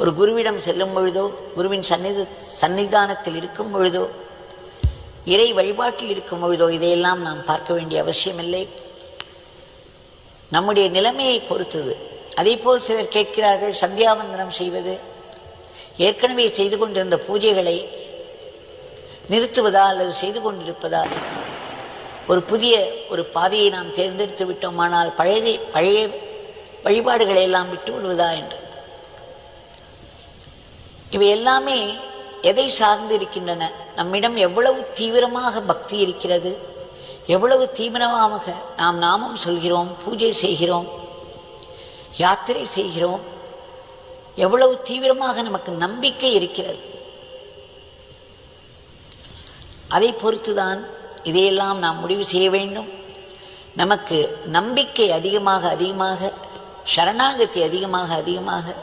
ஒரு குருவிடம் செல்லும் பொழுதோ குருவின் சந்நித சன்னிதானத்தில் இருக்கும் பொழுதோ இறை வழிபாட்டில் இருக்கும் பொழுதோ இதையெல்லாம் நாம் பார்க்க வேண்டிய அவசியமில்லை. நம்முடைய நிலைமையை பொறுத்தது. அதேபோல் சிலர் கேட்கிறார்கள் சந்தியாவந்தனம் செய்வது ஏற்கனவே செய்து கொண்டிருந்த பூஜைகளை நிறுத்துவதா அல்லது செய்து கொண்டிருப்பதா? ஒரு புதிய ஒரு பாதையை நாம் தேர்ந்தெடுத்து விட்டோமானால் பழைய பழைய வழிபாடுகளை எல்லாம் விட்டு விடுவதா என்று. இவை எல்லாமே எதை சார்ந்து இருக்கின்றன நம்மிடம் எவ்வளவு தீவிரமாக பக்தி இருக்கிறது? எவ்வளவு தீவிரமாக நாம் நாமம் சொல்கிறோம் பூஜை செய்கிறோம் யாத்திரை செய்கிறோம்? எவ்வளவு தீவிரமாக நமக்கு நம்பிக்கை இருக்கிறது? அதை பொறுத்துதான் இதையெல்லாம் நாம் முடிவு செய்ய வேண்டும். நமக்கு நம்பிக்கை அதிகமாக அதிகமாக சரணாகதி அதிகமாக அதிகமாக